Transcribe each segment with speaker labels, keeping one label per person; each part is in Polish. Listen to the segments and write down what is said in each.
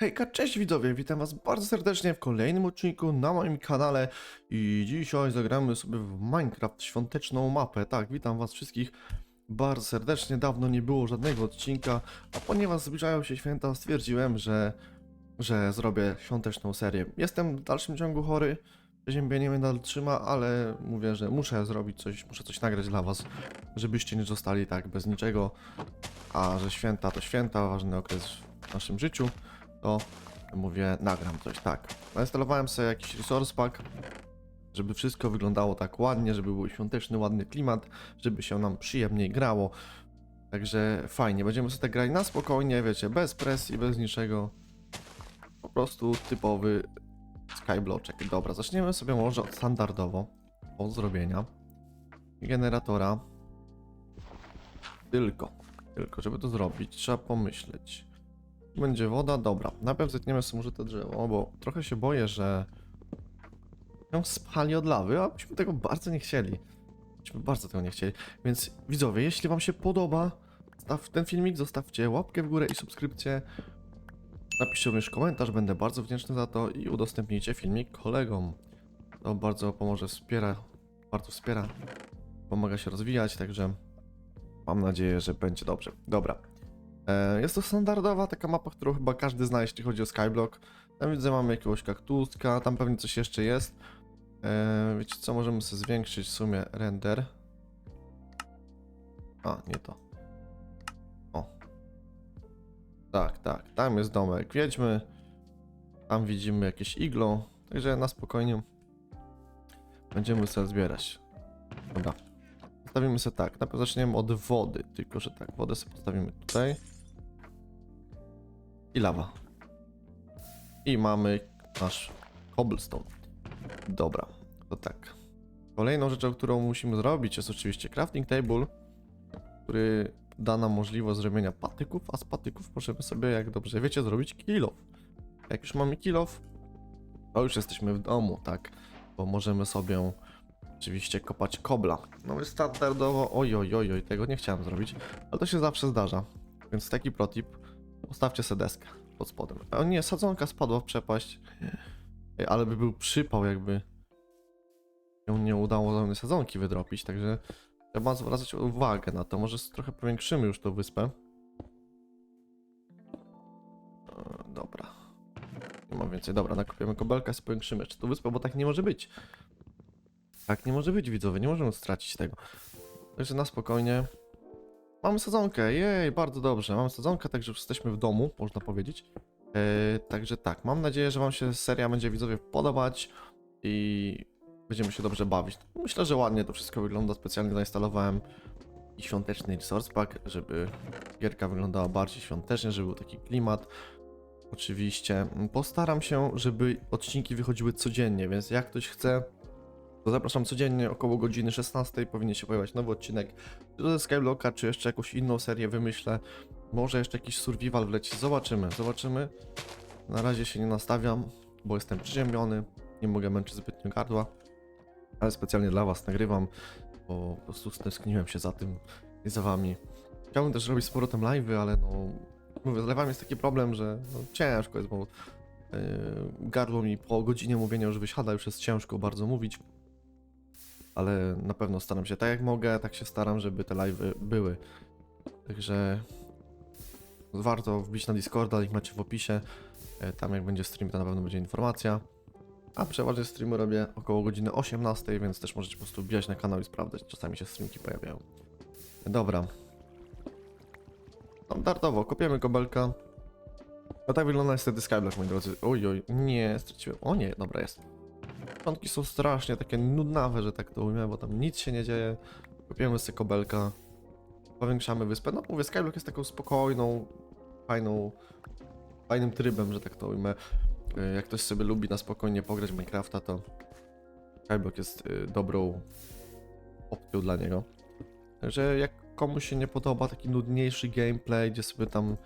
Speaker 1: Hejka, cześć widzowie, witam was bardzo serdecznie w kolejnym odcinku na moim kanale i dzisiaj zagramy sobie w Minecraft świąteczną mapę. Tak, witam was wszystkich bardzo serdecznie, dawno nie było żadnego odcinka, a ponieważ zbliżają się święta stwierdziłem, że, że zrobię świąteczną serię. Jestem w dalszym ciągu chory, przeziębienie mnie nadal trzyma, ale mówię, że muszę zrobić coś, muszę coś nagrać dla was, żebyście nie zostali tak bez niczego, a że święta to święta, ważny okres w naszym życiu to mówię, nagram coś, tak. Zainstalowałem sobie jakiś resource pack, żeby wszystko wyglądało tak ładnie, żeby był świąteczny, ładny klimat, żeby się nam przyjemniej grało. Także fajnie, będziemy sobie tak grać na spokojnie, wiecie, bez presji, bez niczego. Po prostu typowy skybloczek. Dobra, zaczniemy sobie może od standardowo, od zrobienia generatora. Tylko, tylko, żeby to zrobić, trzeba pomyśleć. Będzie woda, dobra. Najpierw zetniemy sobie może drzewo, bo trochę się boję, że ją spali od lawy, a byśmy tego bardzo nie chcieli. Byśmy bardzo tego nie chcieli. Więc widzowie, jeśli wam się podoba ten filmik, zostawcie łapkę w górę i subskrypcję. Napiszcie również komentarz, będę bardzo wdzięczny za to i udostępnijcie filmik kolegom. To bardzo pomoże, wspiera, bardzo wspiera, pomaga się rozwijać, także mam nadzieję, że będzie dobrze. Dobra. E, Jest to standardowa taka mapa, którą chyba każdy zna, jeśli chodzi o Skyblock. Tam widzę, mamy jakiegoś kaktuska, tam pewnie coś jeszcze jest. E, Wiecie co, możemy sobie zwiększyć w sumie render. A, nie to. O. Tak, tak, tam jest domek wiedźmy. Tam widzimy jakieś iglo, także na spokojnie będziemy sobie zbierać. Dobra. Postawimy sobie tak, najpierw zaczniemy od wody, tylko że tak, wodę sobie postawimy tutaj. I lawa. I mamy nasz cobblestone. Dobra, to tak. Kolejną rzeczą, którą musimy zrobić jest oczywiście crafting table, który da nam możliwość zrobienia patyków, a z patyków możemy sobie, jak dobrze wiecie, zrobić kill off. Jak już mamy kill off, to już jesteśmy w domu, tak? Bo możemy sobie oczywiście kopać kobla. No jest standardowo, oj, oj, oj, oj, tego nie chciałem zrobić, ale to się zawsze zdarza. Więc taki protip, ustawcie sobie deskę pod spodem. O nie, sadzonka spadła w przepaść. Ale by był przypał, jakby ją nie udało żadnej sadzonki wydropić, także trzeba zwracać uwagę na to. Może trochę powiększymy już tą wyspę. Dobra. Nie ma więcej. Dobra, nakopiemy kobelkę, powiększymy jeszcze tą wyspę, bo tak nie może być. Tak nie może być, widzowie, nie możemy stracić tego. Także na spokojnie. Mamy sadzonkę, jej, bardzo dobrze. Mamy sadzonkę, także już jesteśmy w domu, można powiedzieć. E, także tak, mam nadzieję, że Wam się seria będzie widzowie podobać i będziemy się dobrze bawić. Myślę, że ładnie to wszystko wygląda. Specjalnie zainstalowałem i świąteczny resource pack, żeby gierka wyglądała bardziej świątecznie, żeby był taki klimat. Oczywiście postaram się, żeby odcinki wychodziły codziennie, więc jak ktoś chce, to zapraszam codziennie około godziny 16 powinien się pojawiać nowy odcinek. Czy ze Skyblocka, czy jeszcze jakąś inną serię wymyślę. Może jeszcze jakiś survival wleci. Zobaczymy, zobaczymy. Na razie się nie nastawiam, bo jestem przeziębiony. Nie mogę męczyć zbytnio gardła. Ale specjalnie dla was nagrywam, bo po prostu stęskniłem się za tym i za wami. Chciałbym też robić z powrotem live'y, ale no... Mówię, z live'ami jest taki problem, że no, ciężko jest, bo... Yy, gardło mi po godzinie mówienia już wysiada, już jest ciężko bardzo mówić ale na pewno staram się tak jak mogę, tak się staram, żeby te live'y były. Także warto wbić na Discorda, link macie w opisie. E, Tam jak będzie stream, to na pewno będzie informacja. A przeważnie streamy robię około godziny 18, więc też możecie po prostu wbijać na kanał i sprawdzać. Czasami się streamki pojawiają. Dobra. Standardowo, kopiemy kobelka. No tak wygląda niestety Skyblock, moi drodzy. Oj, oj, nie, straciłem. O nie, dobra jest. Początki są strasznie takie nudnawe, że tak to ujmę, bo tam nic się nie dzieje. Kopiemy sobie kobelka, powiększamy wyspę. No mówię, Skyblock jest taką spokojną, fajną, fajnym trybem, że tak to ujmę. Y, Jak ktoś sobie lubi na spokojnie pograć Minecrafta, to Skyblock jest y, dobrą opcją dla niego. Także jak komuś się nie podoba taki nudniejszy gameplay, gdzie sobie tam,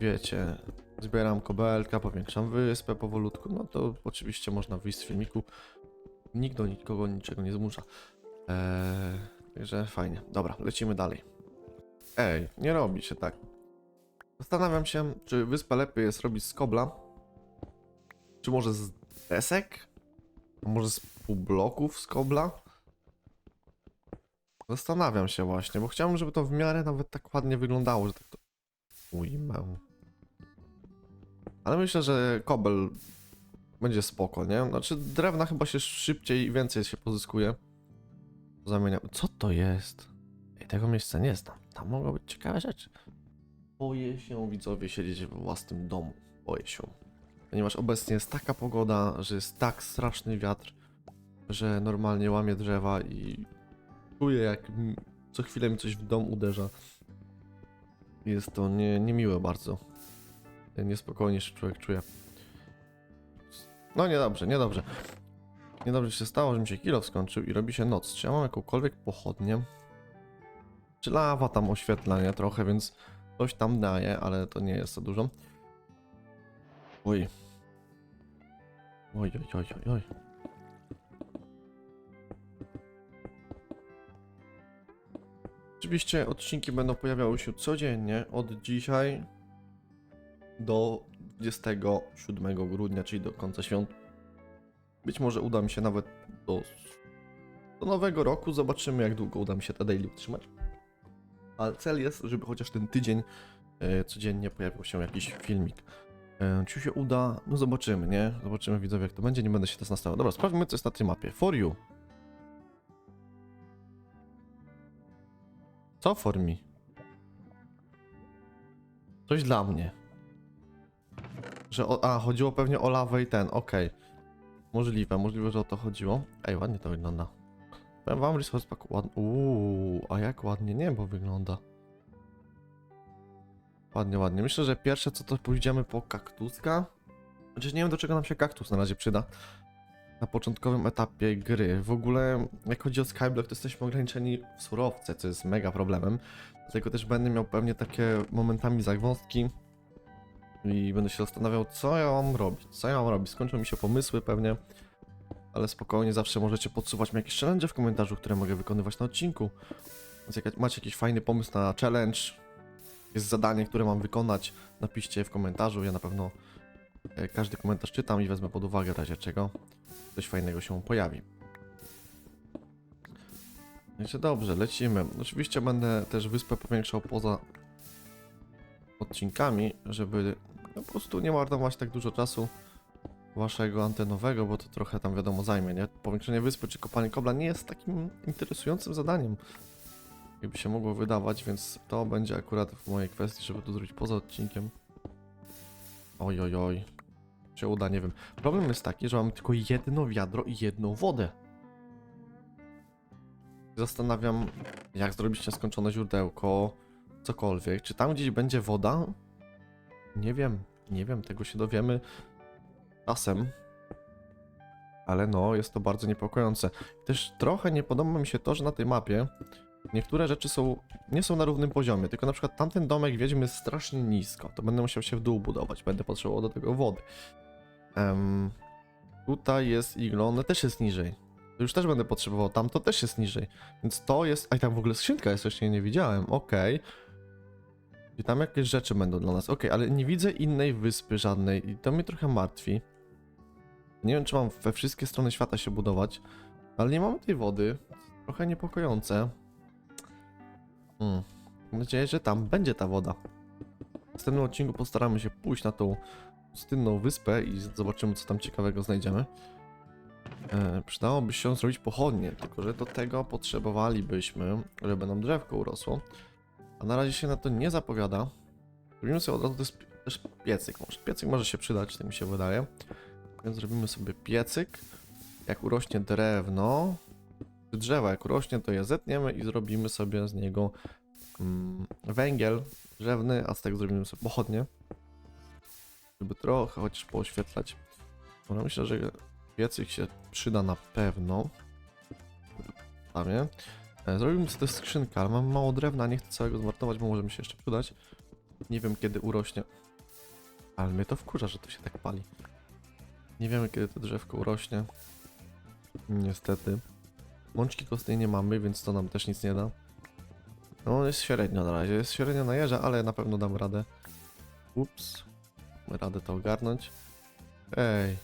Speaker 1: wiecie, zbieram kobelka, powiększam wyspę powolutku, no to oczywiście można wyjść z filmiku. Nikt do nikogo niczego nie zmusza. Eee, także fajnie. Dobra, lecimy dalej. Ej, nie robi się tak. Zastanawiam się, czy wyspę lepiej jest robić z kobla, Czy może z desek? Może z pół bloków z kobla? Zastanawiam się właśnie, bo chciałbym, żeby to w miarę nawet tak ładnie wyglądało, że tak to ujmę. Ale myślę, że kobel będzie spoko, nie? Znaczy drewna chyba się szybciej i więcej się pozyskuje. Zamieniam. Co to jest? Ej, tego miejsca nie znam. Tam mogą być ciekawe rzeczy. Boję się widzowie siedzieć we własnym domu. Boję się. Ponieważ obecnie jest taka pogoda, że jest tak straszny wiatr, że normalnie łamie drzewa i czuję jak co chwilę mi coś w dom uderza. Jest to nie, niemiłe bardzo. Niespokojnie się człowiek czuje. No niedobrze, niedobrze. Niedobrze się stało, że mi się kilo skończył i robi się noc. Czy ja mam jakąkolwiek pochodnię? Czy lawa tam oświetla, nie? Trochę, więc coś tam daje, ale to nie jest za dużo. Oj. Oj, oj, oj, oj, oj. Oczywiście odcinki będą pojawiały się codziennie od dzisiaj do 27 grudnia, czyli do końca świąt. Być może uda mi się nawet do, do nowego roku. Zobaczymy, jak długo uda mi się te daily utrzymać. Ale cel jest, żeby chociaż ten tydzień e, codziennie pojawił się jakiś filmik. E, czy się uda? No zobaczymy, nie? Zobaczymy widzowie, jak to będzie. Nie będę się teraz nastawiał. Dobra, sprawdźmy, co jest na tej mapie. For you. Co for me? Coś dla mnie. Że o, a, chodziło pewnie o lawę i ten, okej. Możliwe, możliwe, że o to chodziło. Ej, ładnie to wygląda. Powiem wam, resource pack ładnie. Uuu, a jak ładnie niebo wygląda. Ładnie, ładnie. Myślę, że pierwsze co to pójdziemy po kaktuska. Chociaż nie wiem do czego nam się kaktus na razie przyda. Na początkowym etapie gry. W ogóle jak chodzi o Skyblock to jesteśmy ograniczeni w surowce, co jest mega problemem. Dlatego też będę miał pewnie takie momentami zagwozdki. I będę się zastanawiał co ja mam robić, co ja mam robić. Skończą mi się pomysły pewnie. Ale spokojnie, zawsze możecie podsuwać mi jakieś challenge w komentarzu, które mogę wykonywać na odcinku. Więc jak macie jakiś fajny pomysł na challenge, jest zadanie, które mam wykonać, napiszcie w komentarzu. Ja na pewno e, każdy komentarz czytam i wezmę pod uwagę w razie czego coś fajnego się pojawi. Wiecie, dobrze, lecimy. Oczywiście będę też wyspę powiększał poza odcinkami, żeby po prostu nie marnować tak dużo czasu waszego antenowego, bo to trochę tam wiadomo zajmie, nie? Powiększenie wyspy czy kopanie kobla nie jest takim interesującym zadaniem, jakby się mogło wydawać, więc to będzie akurat w mojej kwestii, żeby to zrobić poza odcinkiem. Oj, oj, oj. Czy uda, nie wiem. Problem jest taki, że mam tylko jedno wiadro i jedną wodę. Zastanawiam, jak zrobić nieskończone źródełko, cokolwiek. Czy tam gdzieś będzie woda? Nie wiem, nie wiem, tego się dowiemy czasem. Ale no, jest to bardzo niepokojące. Też trochę nie podoba mi się to, że na tej mapie niektóre rzeczy są, nie są na równym poziomie, tylko na przykład tamten domek wiedźmy jest strasznie nisko, to będę musiał się w dół budować, będę potrzebował do tego wody. Em, tutaj jest iglo, one też jest niżej. To już też będę potrzebował, tam to też jest niżej. Więc to jest, a i tam w ogóle skrzynka jest, jeszcze nie widziałem, okej. I tam jakieś rzeczy będą dla nas, okej, ale nie widzę innej wyspy żadnej i to mnie trochę martwi. Nie wiem, czy mam we wszystkie strony świata się budować, ale nie mamy tej wody. Trochę niepokojące. Hmm. Mam nadzieję, że tam będzie ta woda. W następnym odcinku postaramy się pójść na tą pustynną wyspę i zobaczymy, co tam ciekawego znajdziemy. E, przydałoby się zrobić pochodnie, tylko że do tego potrzebowalibyśmy, żeby nam drzewko urosło. A na razie się na to nie zapowiada. Zrobimy sobie od razu też, piecyk. Może piecyk może się przydać, tak mi się wydaje. Więc zrobimy sobie piecyk. Jak urośnie drewno, czy drzewa jak urośnie, to je zetniemy i zrobimy sobie z niego mm, węgiel drzewny, a z tego zrobimy sobie pochodnie. Żeby trochę chociaż pooświetlać. No myślę, że piecyk się przyda na pewno. Prawie. E, Zrobimy sobie skrzynkę, ale mam mało drewna, nie chcę całego zmarnować, bo może mi się jeszcze przydać. Nie wiem kiedy urośnie. Ale mnie to wkurza, że to się tak pali. Nie wiemy kiedy to drzewko urośnie. Niestety. Mączki kostnej nie mamy, więc to nam też nic nie da. No jest średnio na razie, jest średnio na jeża, ale na pewno dam radę. Ups. Radę to ogarnąć. Ej,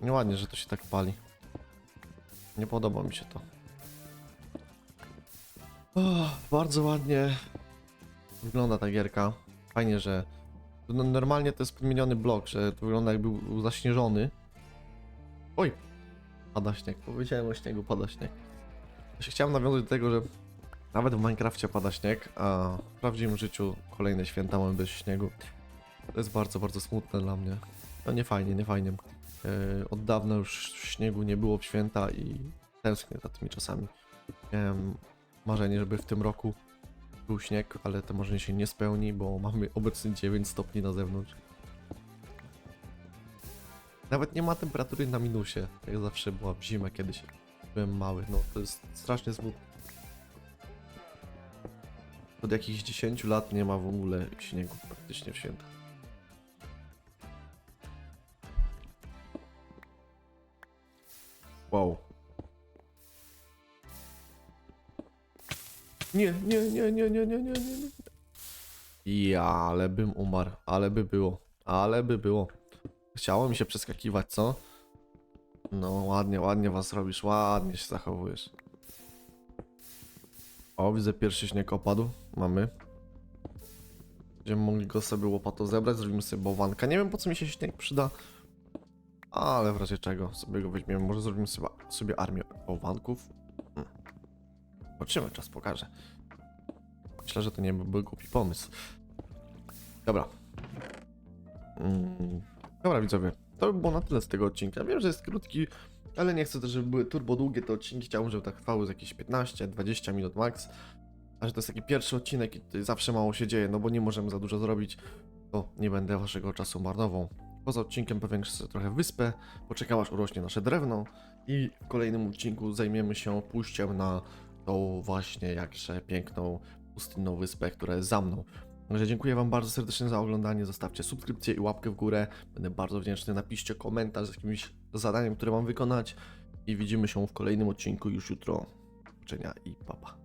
Speaker 1: Nieładnie, że to się tak pali. Nie podoba mi się to. O, bardzo ładnie wygląda ta gierka. Fajnie, że no, normalnie to jest podmieniony blok, że to wygląda jakby był zaśnieżony. Oj, pada śnieg. Powiedziałem o śniegu, pada śnieg. Chciałem nawiązać do tego, że nawet w Minecrafcie pada śnieg, a w prawdziwym życiu kolejne święta mamy bez śniegu. To jest bardzo, bardzo smutne dla mnie. No nie fajnie, nie fajnie. Yy, od dawna już śniegu nie było w święta i tęsknię za tymi czasami. Miałem marzenie, żeby w tym roku był śnieg, ale to marzenie się nie spełni, bo mamy obecnie 9 stopni na zewnątrz. Nawet nie ma temperatury na minusie, jak zawsze była w zimę kiedyś. Byłem mały, no to jest strasznie smutne. Od jakichś 10 lat nie ma w ogóle śniegu praktycznie w święta. Nie, nie, nie, nie, nie, nie, nie, nie. nie. Ja, ale bym umarł, ale by było, ale by było. Chciało mi się przeskakiwać, co? No, ładnie, ładnie was robisz, ładnie się zachowujesz. O, widzę pierwszy śnieg opadł, mamy. Będziemy mogli go sobie łopatą zebrać, zrobimy sobie bałwanka. Nie wiem po co mi się śnieg przyda, ale w razie czego sobie go weźmiemy. Może zrobimy sobie, sobie armię bałwanków. Zobaczymy, czas pokaże. Myślę, że to nie byłby głupi pomysł. Dobra. Mm. Dobra, widzowie. To by było na tyle z tego odcinka. Wiem, że jest krótki, ale nie chcę też, żeby były turbo długie te odcinki. Chciałbym, żeby tak trwały z jakieś 15-20 minut max. A że to jest taki pierwszy odcinek i tutaj zawsze mało się dzieje, no bo nie możemy za dużo zrobić, to nie będę waszego czasu marnował. Poza odcinkiem powiększę trochę wyspę, poczekam aż urośnie nasze drewno i w kolejnym odcinku zajmiemy się pójściem na tą właśnie jakże piękną, pustynną wyspę, która jest za mną. Także dziękuję wam bardzo serdecznie za oglądanie, zostawcie subskrypcję i łapkę w górę, będę bardzo wdzięczny, napiszcie komentarz z jakimś zadaniem, które mam wykonać i widzimy się w kolejnym odcinku już jutro. Do zobaczenia i papa. Pa.